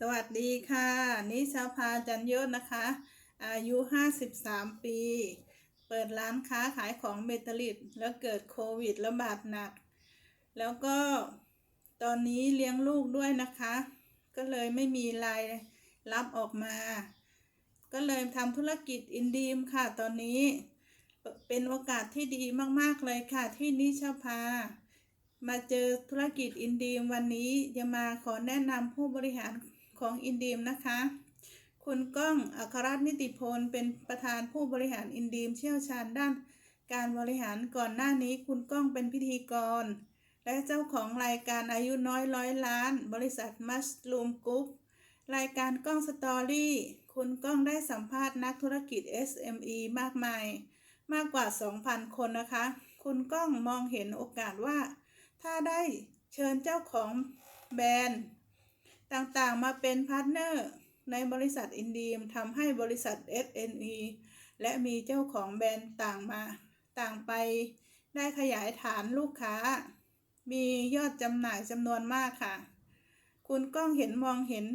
สวัสดีค่ะ นิชาพาจันยศนะคะ อายุ 53 ปี เปิดร้านค้าขายของเบตาลิตแล้วเกิดโควิดระบาดหนัก แล้วก็ตอนนี้เลี้ยงลูกด้วยนะคะ ก็เลยไม่มีรายรับออกมา ก็เลยทำธุรกิจอินดีมค่ะตอนนี้ เป็นโอกาสที่ดีมาก ๆ เลยค่ะที่นิชาพามาเจอธุรกิจอินดีมวันนี้จะมาขอแนะนำผู้บริหาร ของอินดีมนะคะ คุณก้องอัครรัตนิติพลเป็นประธานผู้บริหารอินดีมเชี่ยวชาญด้าน การบริหารก่อนหน้านี้คุณก้องเป็นพิธีกร และเจ้าของรายการอายุน้อยร้อยล้าน บริษัทมัสลูมกรุ๊ปรายการก้องสตอรี่คุณก้องได้สัมภาษณ์นักธุรกิจ SME มากมาย มากกว่า 2,000 คนนะคะ คุณก้องมองเห็นโอกาสว่า ถ้าได้เชิญเจ้าของแบรนด์ ต่างๆ มาเป็นพาร์ทเนอร์ในบริษัทอินดีมทำให้บริษัท SNE และมีเจ้าของแบรนด์ต่างมาต่างไป ได้ขยายฐานลูกค้า มียอดจำหน่ายจำนวนมากค่ะ คุณก้องเห็นมองเห็น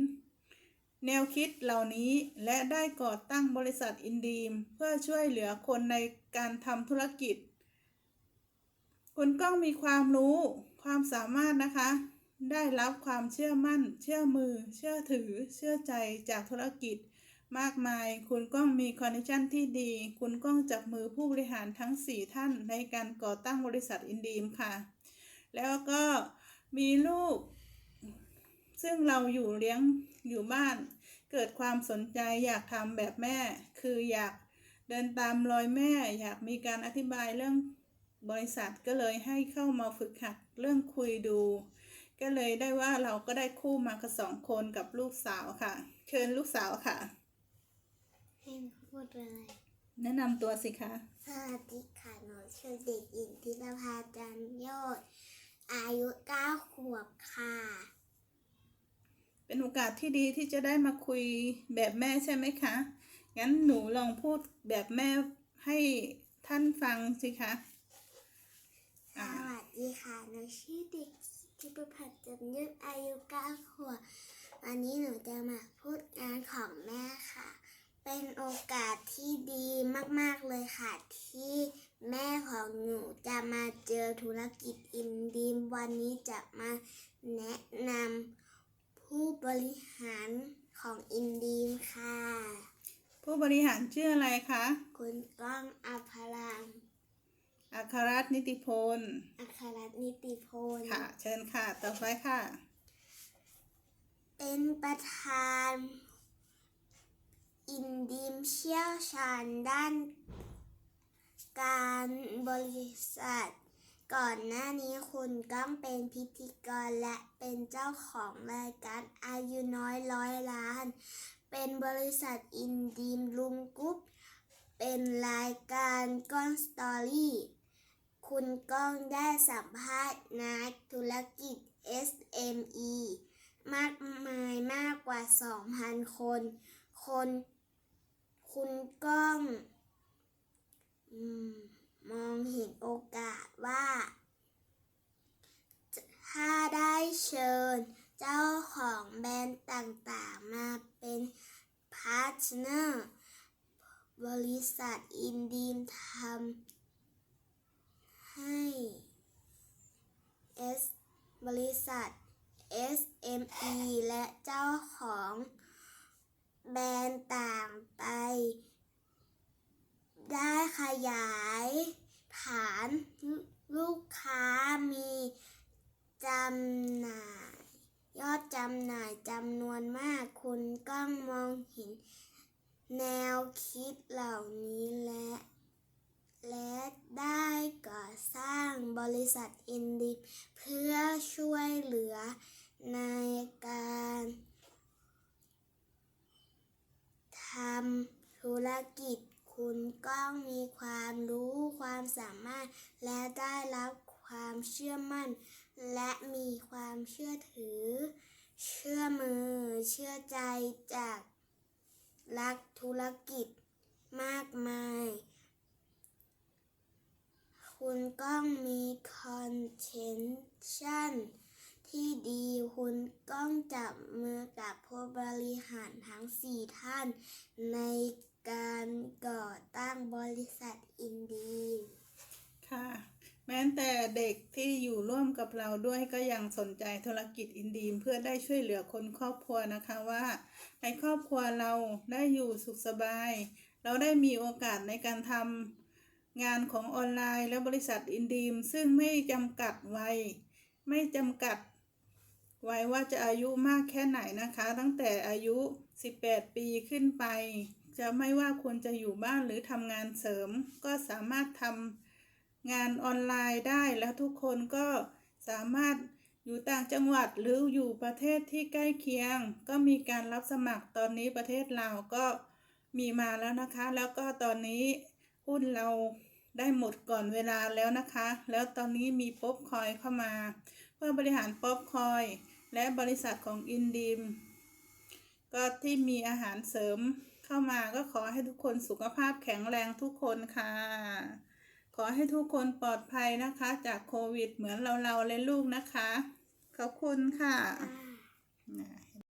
แนวคิดเหล่านี้และได้ก่อตั้งบริษัทอินดีม เพื่อช่วยเหลือคนในการทำธุรกิจ คุณก้องมีความรู้ความสามารถนะคะ ได้รับความเชื่อมั่น เชื่อมือ เชื่อถือ เชื่อใจจากธุรกิจ มากมาย คุณก้องมีคอนเนคชั่นที่ดี คุณก้องจับมือผู้บริหารทั้ง 4 ท่านในการก่อตั้งบริษัทอินดีมค่ะ แล้วก็มีลูก ซึ่งเราอยู่เลี้ยงอยู่บ้าน เกิดความสนใจอยากทำแบบแม่ คืออยากเดินตามรอยแม่ อยากมีการอธิบายเรื่องบริษัทก็เลยให้เข้ามาฝึกหัดเรื่องคุยดู ก็เลยได้ว่าเราก็ได้คู่มากับสองคนกับลูกสาวค่ะ เชิญลูกสาวค่ะให้หนูพูดอะไรแนะนำตัวสิคะสวัสดีค่ะหนูชื่อเด็กหญิงธิรภาจันโยศอายุเก้าขวบค่ะ เป็นโอกาสที่ดีที่จะได้มาคุยแบบแม่ใช่ไหมคะ งั้นหนูลองพูดแบบแม่ให้ท่านฟังสิคะ สวัสดีค่ะหนูชื่อเด็ก ธิรภาจันโยศอายุเก้าขวบวันนี้หนูจะมาพูดงานของแม่ค่ะ เป็นโอกาสที่ดีมากๆเลยค่ะ ที่แม่ของหนูจะมาเจอธุรกิจอินดีมวันนี้จะมาแนะนำผู้บริหารของอินดีมค่ะ ผู้บริหารชื่ออะไรคะ คุณก้องอภราม อัครรัตน์นิติพล อัครรัตน์นิติพล ค่ะ เชิญค่ะ ต่อไปค่ะ เป็นประธาน อินดีมเชี่ยวชาญด้าน การบริษัท ก่อนหน้านี้คุณก้องเป็นพิธีกรและเป็นเจ้าของรายการอายุน้อยร้อยล้าน เป็นบริษัทอินดีมลุงกรุ๊ปเป็นรายการก้อนสตอรี่ คุณก้องได้สัมภาษณ์นักธุรกิจ SME มากมายมากกว่า 2,000 คน คน คุณก้องอมมองเห็นโอกาสว่า ถ้าได้เชิญเจ้าของแบรนด์ต่างๆ มาเป็นพาร์ทเนอร์ บริษัทอินดีมทำ ให้ S บริษัท SME และเจ้าของแบรนด์ต่างไป ได้ขยายฐานลูกค้ามีจำหน่าย ยอดจำหน่ายจำนวนมากคุณก้องมองเห็น แนวคิดเหล่านี้และ และได้ก่อสร้างบริษัทอินดีเพื่อช่วยเหลือในการทำธุรกิจคุณก้องมีความรู้ความสามารถ และได้รับความเชื่อมั่น และมีความเชื่อถือ เชื่อมือ เชื่อใจจากนักธุรกิจมากมาย คุณก้องมีคอนเทนชั่นที่ดีคุณต้องจับมือกับผู้บริหารทั้งสี่ท่าน ในการก่อตั้งบริษัทอินดีมค่ะ แม้แต่เด็กที่อยู่ร่วมกับเราด้วยก็ยังสนใจธุรกิจอินดีมเพื่อได้ช่วยเหลือคนครอบครัวนะคะว่า ในครอบครัวเราได้อยู่สุขสบาย เราได้มีโอกาสในการทำ งานของออนไลน์และบริษัทอินดีม ซึ่งไม่จำกัดวัย ไม่จำกัดวัยว่าจะอายุมากแค่ไหนนะคะ ตั้งแต่อายุ 18 ปีขึ้นไป จะไม่ว่าควรจะอยู่บ้านหรือทำงานเสริม ก็สามารถทำงานออนไลน์ได้แล้วทุกคนก็สามารถอยู่ต่างจังหวัดหรืออยู่ประเทศที่ใกล้เคียง ก็มีการรับสมัครตอนนี้ประเทศลาวก็มีมาแล้วนะคะ แล้วก็ตอนนี้ หุ้นเราได้หมดก่อนเวลาแล้วนะคะ แล้วตอนนี้มีป๊อปคอยเข้ามาเพื่อบริหารป๊อปคอยและบริษัทของอินดีมก็ที่มีอาหารเสริมเข้ามาก็ขอให้ทุกคนสุขภาพแข็งแรงทุกคนค่ะ ขอให้ทุกคนปลอดภัยนะคะ จากโควิดเหมือนเราๆและลูกนะคะ ขอบคุณค่ะะ